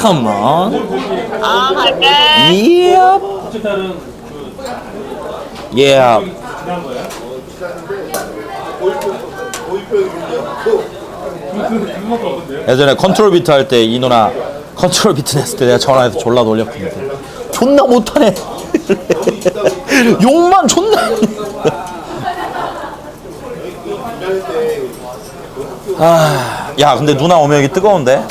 Come on. 아, 갈게. Yep. Yeah. 예전에 컨트롤 비트 할 때 이 누나 컨트롤 비트 냈을 때 내가 전화해서 졸라 놀렸거든. 존나 못하네. 욕만 존나. 아, 야 근데 누나 오면 여기 뜨거운데?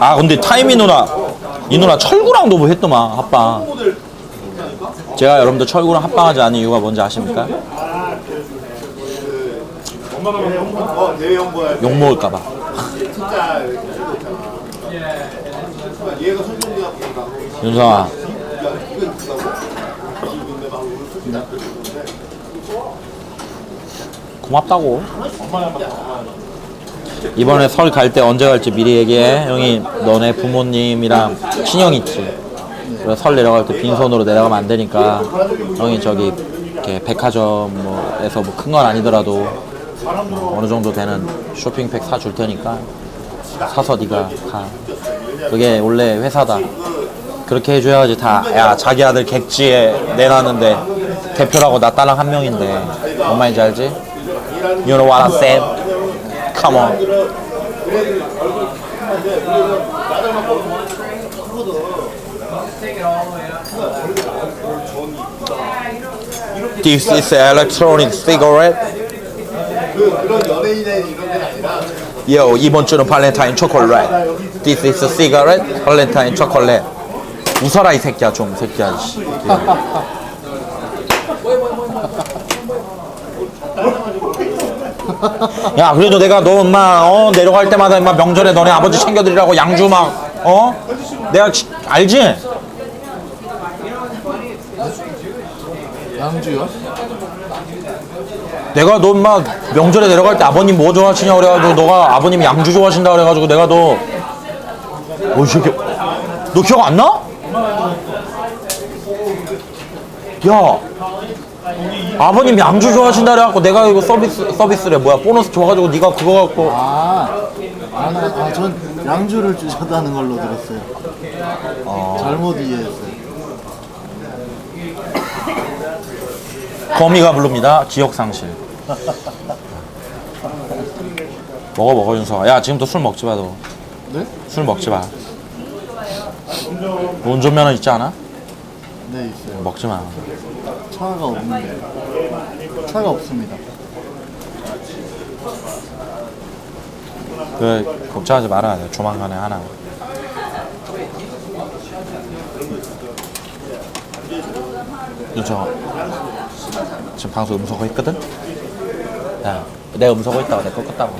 아 근데 타이미 누나 이 누나 철구랑도 뭐 했더만 합방 제가 여러분들 철구랑 합방하지 않은 이유가 뭔지 아십니까? 욕 먹을까봐 윤성아. 고맙다고 이번에 설 갈 때 언제 갈지 미리 얘기해 형이 너네 부모님이랑 친형 있지 그래서 설 내려갈 때 빈손으로 내려가면 안 되니까 형이 저기 이렇게 백화점 뭐에서 뭐 큰 건 아니더라도 어느 정도 되는 쇼핑백 사줄 테니까 사서 네가 가 그게 원래 회사다 그렇게 해줘야지 다 야 자기 아들 객지에 내놨는데 대표라고 나 딸랑 한 명인데 뭔 말인지 알지? You know what I said? On This is electronic cigarette 그 Yo 이번 주는 발렌타인 초콜릿 This is a cigarette 발렌타인 초콜릿 웃어라 이 새끼야 좀 새끼야 씨. 야 그래도 내가 너 엄마 어 내려갈 때마다 엄마 명절에 너네 아버지 챙겨드리라고 양주 막 어? 내가 지- 알지? 양주요? 내가 너 엄마 명절에 내려갈 때 아버님 뭐 좋아하시냐 그래가지고 너가 아버님 양주 좋아하신다 그래가지고 내가 너 어이 새끼 너 기억 안 나? 야 아버님 양주 좋아하신다 그래갖고 내가 이거 서비스 서비스래 뭐야 보너스 줘가지고 네가 그거 갖고 아, 아, 나- 아, 전 양주를 주셨다는 걸로 들었어요. 잘못 이해했어요. 거미가 부릅니다 기억 상실 먹어 먹어 윤서야 야 지금부터 술 먹지 마너술 네? 먹지 마 운전면허 있지 않아? 네, 있어요. 먹지 마 차가 없는데. 차가 없습니다. 그 걱정하지 말아야 돼. 조만간에 하나. 윤정아 지금 방송 음소거 했거든? 야, 내 음소거 있다고 내 거 껐다고.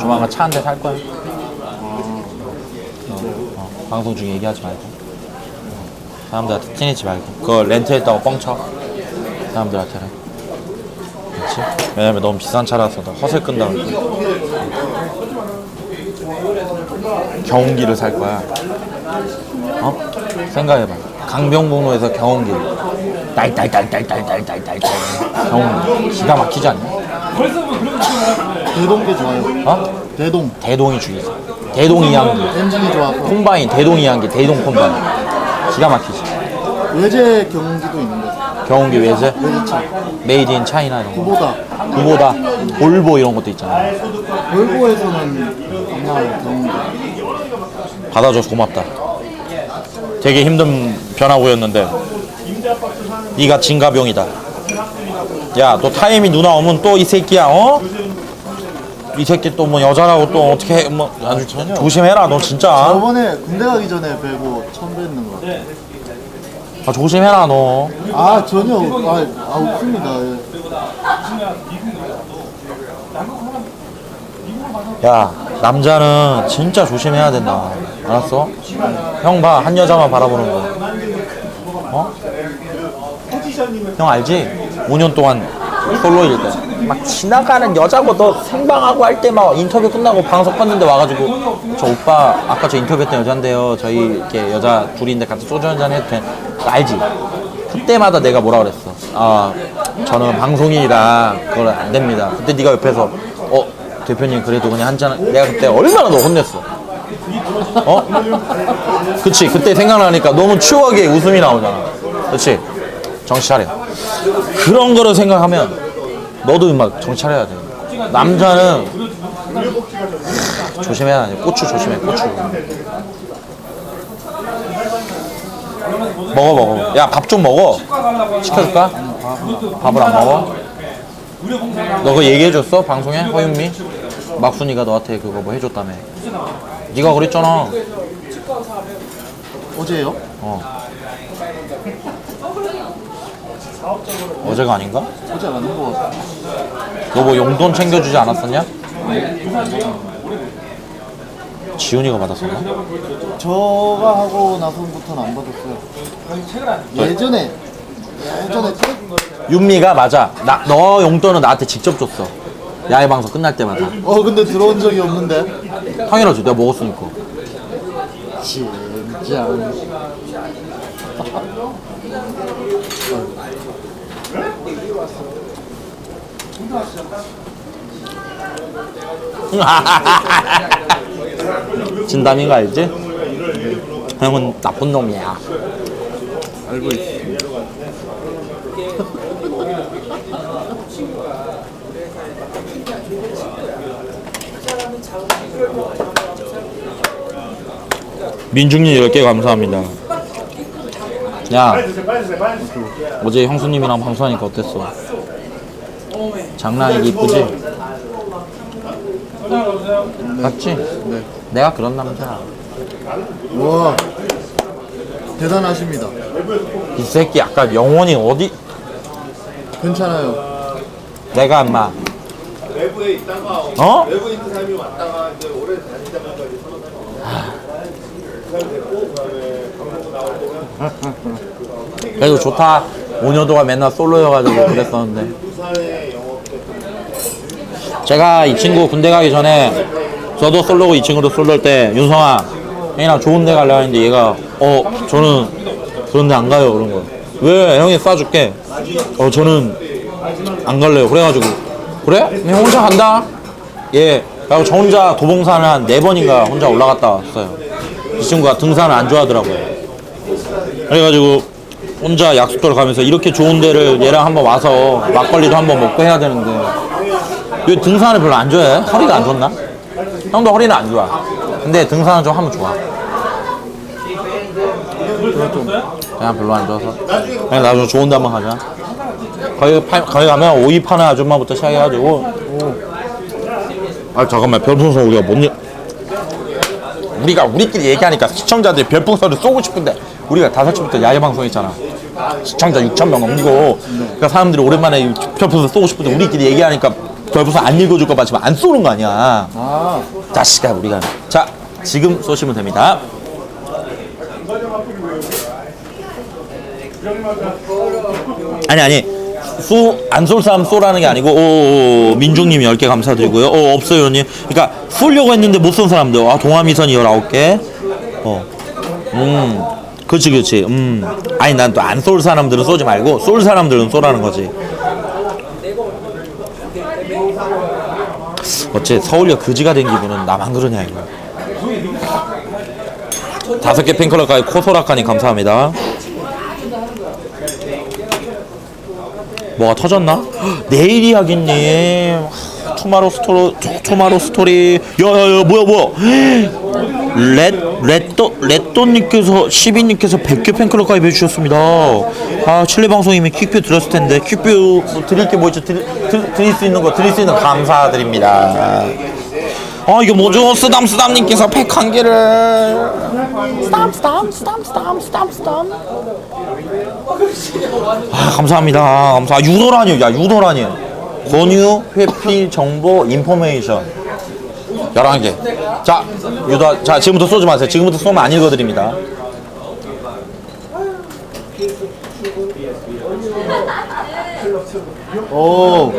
조만간 차 한 대 살 거야. 어, 어, 방송 중에 얘기하지 말고. 어, 사람들한테 티내지 말고. 그거 렌트했다고 뻥쳐. 사람들한테는. 그렇지? 왜냐면 너무 비싼 차라서 너 허세 끈다고. 경운기를 살 거야. 어? 생각해봐. 강병북로에서 경운기. 딸딸딸딸딸딸딸딸. 경운기. 기가 막히지 않냐? 대동계 좋아요. 어? 대동. 대동이 죽이지. 대동 이양기. 엔진이 좋아서. 콤바인, 대동 이양기, 대동 콤바인. 기가 막히지. 외제 경기도 있는 거죠. 경운기 외제? 외제차. 메이드 인 차이나 이런 거. 그보다 그보다 볼보 이런 것도 있잖아. 볼보에서는 아마 경기. 받아줘서 고맙다. 되게 힘든 변화구였는데 네가 진가병이다. 야, 너 타임이 누나 오면 또 이 새끼야, 어? 이 새끼 또 뭐 여자라고 또 어떻게 해, 뭐 아주 조심해라, 너 진짜. 저번에 군대 가기 전에 뵈고 처음 뵙는 거. 아, 조심해라, 너. 아, 전혀. 아, 아 없습니다. 예. 야, 남자는 진짜 조심해야 된다. 알았어? 형 봐, 한 여자만 바라보는 거. 어? 형 알지? 5년 동안 솔로일 때. 막 지나가는 여자고 너 생방하고 할 때 막 인터뷰 끝나고 방송 껐는데 와가지고 저 오빠 아까 저 인터뷰했던 여잔데요. 저희 이렇게 여자 둘인데 같이 소주 한잔 해도 돼? 알지? 그때마다 내가 뭐라 그랬어? 아 저는 방송인이라 그걸 안 됩니다. 그때 네가 옆에서 어 대표님 그래도 그냥 한잔 내가 그때 얼마나 너 혼냈어 어? 그치 그때 생각나니까 너무 추억에 웃음이 나오잖아 그치 정신 차려 그런 거를 생각하면 너도 막 정신 차려야 돼 남자는 조심해야 돼 고추 조심해 고추 먹어 먹어 야 밥 좀 먹어 시켜줄까? 밥을 안 먹어? 너 그거 얘기해줬어? 방송에? 허윤미? 막순이가 너한테 그거 뭐 해줬다며 네가 그랬잖아 어제요? 어 어제가 아닌가? 어제 맞는 거 같아. 너 뭐 용돈 챙겨주지 않았었냐? 지훈이가 받았었나? 저가 하고 나서부터는 안 받았어요. 예전에 예전에 때 윤미가 맞아 나, 너 용돈은 나한테 직접 줬어 야외 방송 끝날 때마다 어 근데 들어온 적이 없는데 당연하지 내가 먹었으니까 진짜 진담인 거 알지? 형은 나쁜 놈이야 알고 있어. 민중님 10개 감사합니다 야 어제 형수님이랑 방송하니까 어땠어? 장난 아니게 이쁘지? 맞지? 네. 내가 그런 남자야 와 대단하십니다. 이 새끼 약간 영혼이 어디 괜찮아요. 내가 인마 외부에 있다가 어? 외부에 있는 사람이 왔다가 이제 오래 다니다 보니까 이제 서로 그 그다음에 나올 때면 그래도 좋다 5년 동안 맨날 솔로여가지고 그랬었는데. 제가 이 친구 군대 가기 전에 저도 솔로고 이 친구도 솔로일 때 윤성아 형이랑 좋은 데 가려 했는데 얘가 어 저는 그런 데 안 가요. 그런 거야 왜? 형이 쏴줄게. 어 저는 안 갈래요. 그래가지고. 그래? 그냥 혼자 간다. 예. 그리고 저 혼자 도봉산을 한 네 번인가 혼자 올라갔다 왔어요. 이 친구가 등산을 안 좋아하더라고요. 그래가지고 혼자 약속도를 가면서 이렇게 좋은 데를 얘랑 한번 와서 막걸리도 한번 먹고 해야 되는데 왜 등산을 별로 안 좋아해? 허리가 안 좋나? 형도 허리는 안 좋아. 근데 등산은 좀 하면 좋아. 그냥 별로 안 좋아서. 그냥 나중에 좋은 데 한번 가자. 거기, 파, 거기 가면 오이 파는 아줌마부터 시작해가지고. 아, 잠깐만. 별풍선 우리가 못, 얘- 우리가 우리끼리 얘기하니까 시청자들이 별풍선을 쏘고 싶은데 우리가 다섯 시부터 야외 방송했잖아. 시청자 6천 명 넘기고 그러니까 사람들이 오랜만에 이 별풍선 쏘고 싶은데 우리끼리 얘기하니까 별풍선 안 읽어줄 것 같지만 안 쏘는 거 아니야. 아 자식아 우리가 자 지금 쏘시면 됩니다. 아니 아니 수안 쏠 사람 쏘라는 게 아니고 오, 오, 민중님 10개 감사드리고요. 어 없어요 형님. 그러니까 쏘려고 했는데 못 쏜 사람들 아 동아미선 19개. 어. 음. 그렇지 그렇지. 음. 아니 난 또 안 쏠 사람들은 쏘지 말고 쏠 사람들은 쏘라는 거지. 어째 서울역 그지가 된 기분은 나만 그러냐 이거. 다섯 개 팬클럽까지 코소라카니 감사합니다. 뭐가 터졌나? 헉, 내일이 하겠님. 투마로 스토리, 투 마로 스토리. 야야야 뭐야 뭐야. 렛 레또 레또님께서 12님께서 100개 팬클럽 가입해 주셨습니다. 아 칠레 방송이면 퀵뷰 드렸을 텐데 퀵뷰 뭐 드릴 게뭐 있죠? 드릴, 드, 드릴 수 있는 거 드릴 수 있는 거 감사드립니다. 아 이거 뭐죠? 쓰담 쓰담님께서 팩 한 개를 쓰담 쓰담 쓰담 쓰담 쓰담 쓰담 아 감사합니다 감사 아, 유도라니요 야 유도라니요 권유 회피 정보 인포메이션 11개 자 유도 자 지금부터 쏘지 마세요 지금부터 쏘면 안 읽어드립니다 오.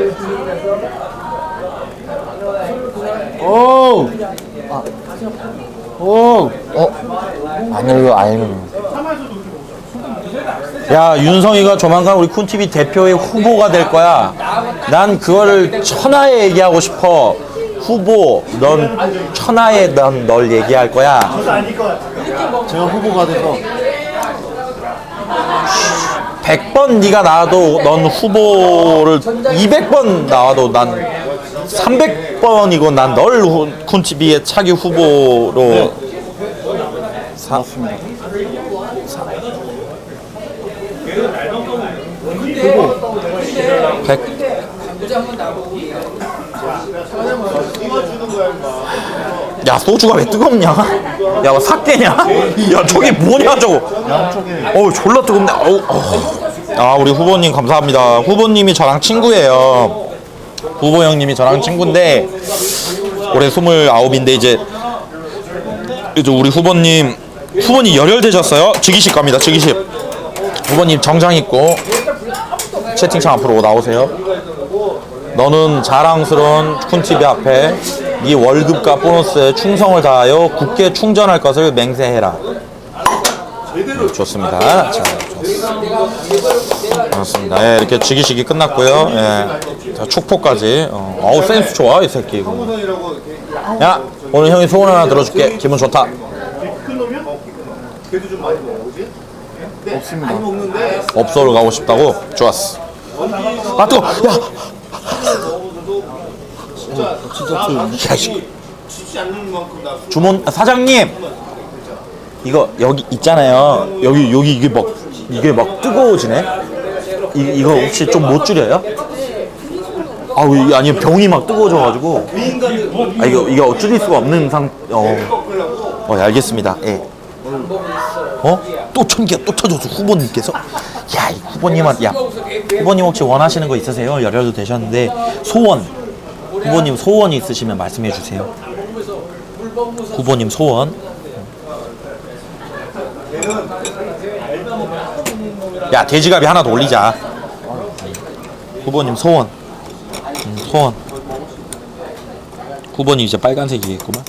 오. 아. 오. 어? 안 읽어 안 읽어 야 윤성이가 조만간 우리 쿤TV 대표의 후보가 될 거야 난 그거를 천하에 얘기하고 싶어 후보 넌 천하에 넌 널 얘기할 거야. 제가 후보가 돼서. 100번 네가 나와도 넌 후보를 200번 나와도 난 300번이고 난 널 쿤치비의 차기 후보로. 사, 맞습니다. 백 야 소주가 왜 뜨겁냐? 야뭐 삭개냐? 야 저게 뭐냐 저거? 어우 졸라 뜨겁네. 어우, 어우. 아 우리 후보님 감사합니다. 후보님이 저랑 친구예요. 후보 형님이 저랑 친구인데 올해 스물아홉인데 이제 이제 우리 후보님 후보님 열혈되셨어요? 즉위식 갑니다. 즉위식. 후보님 정장 입고 채팅창 앞으로 나오세요. 너는 자랑스러운 쿤TV 앞에 네 월급과 보너스에 충성을 다하여 굳게 충전할 것을 맹세해라. 좋습니다. 자, 좋습니다. 예, 이렇게 즉위식이 끝났고요. 예. 자, 축포까지. 어, 어우, 센스 좋아, 이 새끼. 야, 오늘 형이 소원 하나 들어줄게. 기분 좋다. 큰 놈이야? 어, 걔도 좀 많이 먹어, 그지? 없습니다. 많이 먹는데 업소를 가고 싶다고? 좋았어. 아, 뜨거! 야! 진짜 뜨거운데? 야, 씨. 쉽지 않는 만큼 나 주문, 아, 사장님! 이거, 여기 있잖아요. 여기, 여기 이게 막, 이게 막 뜨거워지네? 이, 이거 혹시 좀 못 줄여요? 아우, 이- 아니, 병이 막 뜨거워져가지고. 아, 이거, 이거 줄일 수가 없는 상, 어. 어, 예, 알겠습니다. 예. 어? 또 천기가 또 쳐줘서 후보님께서? 야, 이 후보님한테, 야, 후보님 혹시 원하시는 거 있으세요? 열혈도 되셨는데, 소원. 후보님 소원이 있으시면 말씀해 주세요. 후보님 소원. 야, 돼지갑이 하나 더 올리자. 후보님 소원. 음, 소원. 후보님 이제 빨간색이겠구만.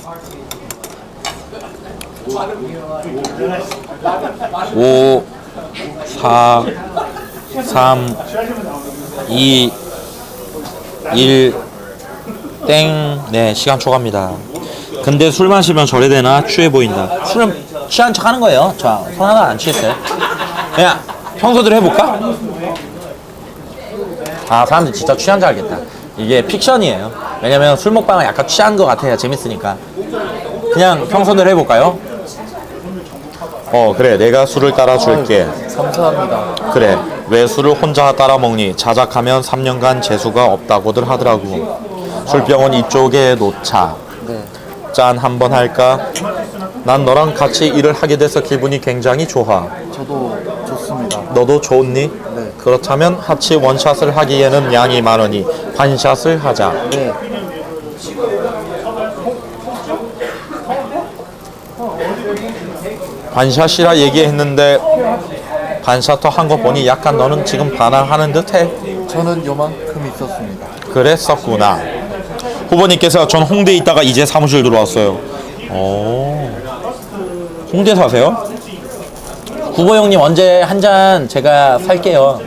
5 4 3 2 1 땡. 네, 시간 초과입니다. 근데 술 마시면 저래 되나 취해 보인다. 술은 취한 척 하는 거예요. 자, 손 하나 안 취했어요. 그냥 평소대로 해볼까? 아, 사람들 진짜 취한 줄 알겠다. 이게 픽션이에요. 왜냐면 술 먹방은 약간 취한 것 같아요. 재밌으니까. 그냥 평소대로 해볼까요? 어, 그래. 내가 술을 따라줄게. 감사합니다. 그래 왜 술을 혼자 따라 먹니 자작하면 3년간 재수가 없다고들 하더라고 술병은 이쪽에 놓자 네. 짠 한번 할까 난 너랑 같이 일을 하게 돼서 기분이 굉장히 좋아 저도 좋습니다. 너도 좋니 네. 그렇다면 하치 원샷을 하기에는 양이 많으니 반샷을 하자 네. 반샷이라 얘기했는데 반샷도 한거 보니 약간 너는 지금 반항하는 듯해 저는 요만큼 있었습니다. 그랬었구나. 후보님께서 전 홍대에 있다가 이제 사무실 들어왔어요. 오. 홍대 사세요? 후보 형님 언제 한 잔 제가 살게요.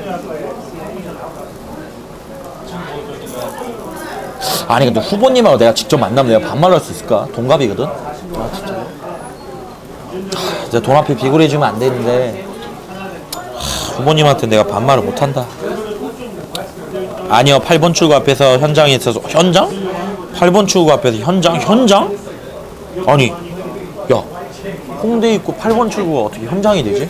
아니 근데 후보님하고 내가 직접 만나면 내가 반말할 수 있을까? 동갑이거든. 아 진짜요? 이제 돈 앞에 비굴해지면 안 되는데 하, 후보님한테 내가 반말을 못한다. 아니요, 8번 출구 앞에서 현장에 있어서 현장? 8번 출구 앞에서 현장? 현장? 아니, 야, 홍대 있고 8번 출구가 어떻게 현장이 되지?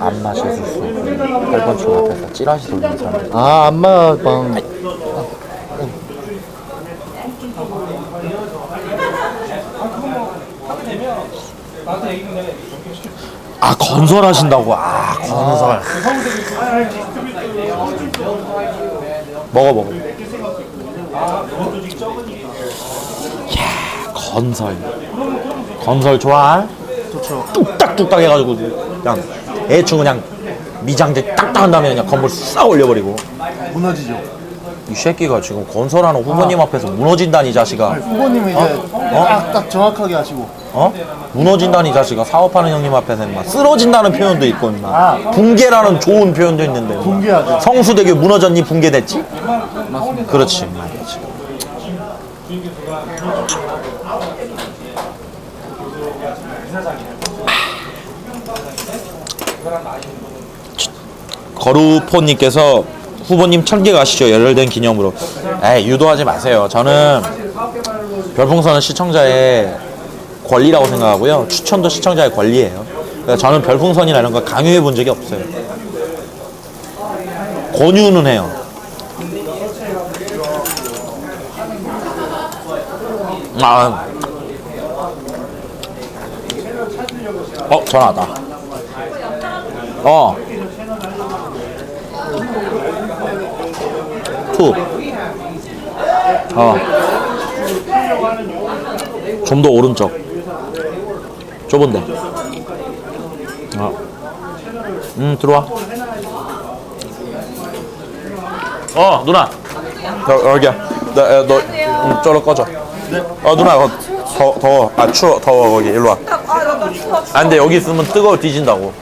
안 마셨을 수 8번 출구 앞에서 찌라시 돌리는 사람들 아 안마방 아 건설하신다고? 아 건설. 먹어 먹어. 야 건설. 건설 좋아 좋죠. 뚝딱뚝딱 해가지고 그냥 대충 그냥 미장제 딱딱 한 다음에 그냥 건물 싹 올려버리고. 무너지죠. 이 새끼가 지금 건설하는 후보님 앞에서 무너진다니 이 자식아 후보님은 이제 딱, 딱 정확하게 하시고 어? 무너진다니 이 자식아 사업하는 형님 앞에서 임마 쓰러진다는 표현도 있고 임마 아. 붕괴라는 좋은 표현도 있는데. 붕괴하죠. 성수대교 무너졌니 붕괴됐지? 그렇지 임마 지금. 거루포님께서 후보님 천개 가시죠. 열혈된 기념으로. 에이 유도하지 마세요. 저는 별풍선은 시청자의 권리라고 생각하고요. 추천도 시청자의 권리예요. 저는 별풍선이나 이런 거 강요해 본 적이 없어요. 권유는 해요. 아. 어 전화 왔다. 어 투. 어. 좀 더 오른쪽. 좁은데. 어. 음, 들어와. 어, 누나. 여, 여기야. 너, 어, 너, 음, 저로 꺼져. 어, 누나, 어, 더, 더워. 아, 추워, 더워, 거기. 일로 와. 아, 추워. 아, 근데 여기 있으면 뜨거워 뒤진다고.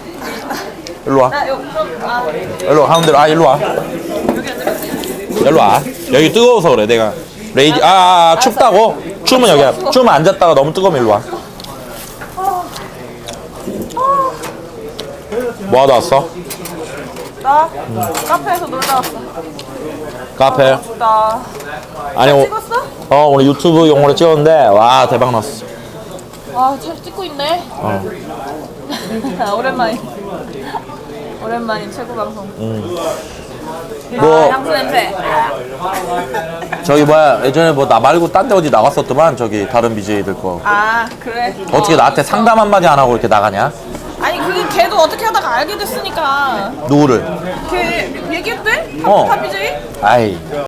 일로 와. 아, 일로 와, 하는 대로. 아, 일로 와. 일로 와. 여기 뜨거워서 그래, 내가. 레이디, 아, 아, 아, 춥다고? 추우면 여기야. 추우면 앉았다가 너무 뜨거우면 일로 와. 뭐 하다 왔어? 나 카페에서 놀다 왔어. 카페. 나 아니, 오, 찍었어? 어, 오늘 유튜브 용어로 찍었는데, 와, 대박 났어. 아, 잘 찍고 있네. 어. 오랜만이. 오랜만인 최고 방송. 뭐, 아, 향수 냄새. 저기 뭐야, 예전에 뭐 나 말고 딴 데 어디 나갔었더만, 저기 다른 BJ들 거. 아, 그래. 어떻게 어, 나한테 그쵸. 상담 한마디 안 하고 이렇게 나가냐? 아니, 그게 걔도 어떻게 하다가 알게 됐으니까. 누구를? 걔 얘기했대? 어. 탑 BJ? 아이,